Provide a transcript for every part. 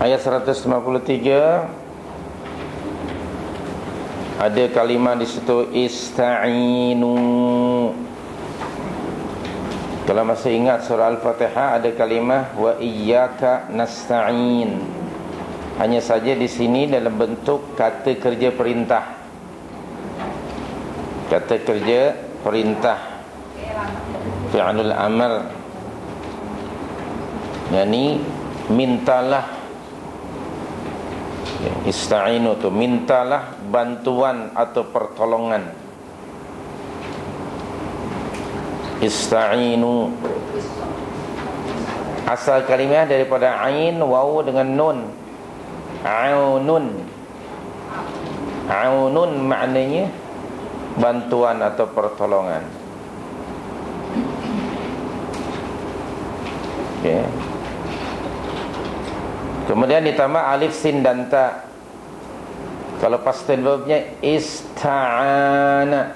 Ayat 153 Ada kalimah di situ Ista'inu. Kalau masih ingat surah Al-Fatihah Ada kalimah Wa iyyaka nasta'in. Hanya saja di sini dalam bentuk kata kerja perintah. Kata kerja perintah. Fi'alul amal Yani Mintalah Ista'inu tu mintalah bantuan atau pertolongan. Ista'inu Asal kalimah daripada ain waw dengan nun. Aunun. Aunun maknanya bantuan atau pertolongan. Okay. Kemudian ditambah alif sin dan ta. Kalau past tense verbnya ista'ana.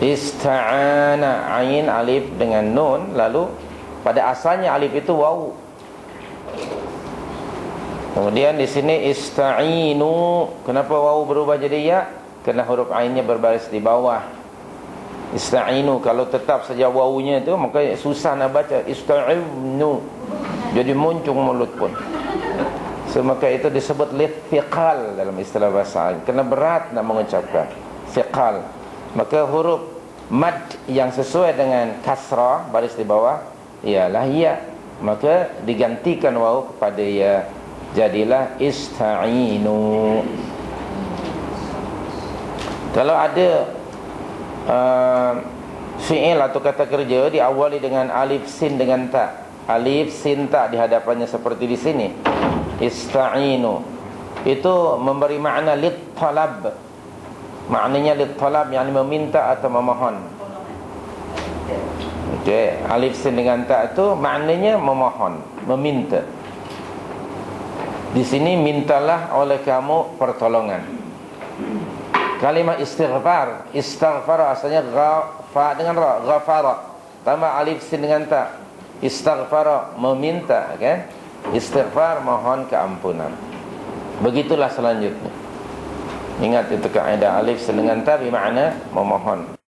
Ista'ana ain alif dengan nun lalu pada asalnya alif itu waw. Kemudian di sini ista'inu. Kenapa waw berubah jadi ya? Kerana huruf ainnya berbaris di bawah. Ista'inu kalau tetap saja wawunya itu maka susah nak baca ista'inu. Jadi muncung mulut pun. So, Maka itu disebut lithiqal dalam istilah bahasa Kena berat nak mengucapkan. Thiqal. Maka huruf mad yang sesuai dengan kasrah Baris di bawah Ialah ya. Maka digantikan waw kepada ya. Jadilah ista'inu. Kalau ada uh, Fi'il atau kata kerja Diawali dengan alif sin dengan tak alif sin ta di hadapannya seperti di sini. Ista'inu. Itu memberi makna lit talab maknanya lit talab yang meminta atau memohon. Okey alif sin dengan ta itu maknanya memohon meminta. Di sini mintalah oleh kamu pertolongan. Kalimah istighfar istighfar asalnya ghafa dengan ra ghafara. Tambah alif sin dengan ta istighfar meminta kan? Istighfar mohon keampunan. Begitulah selanjutnya. Ingat itu kaedah alif dengan ta bermakna memohon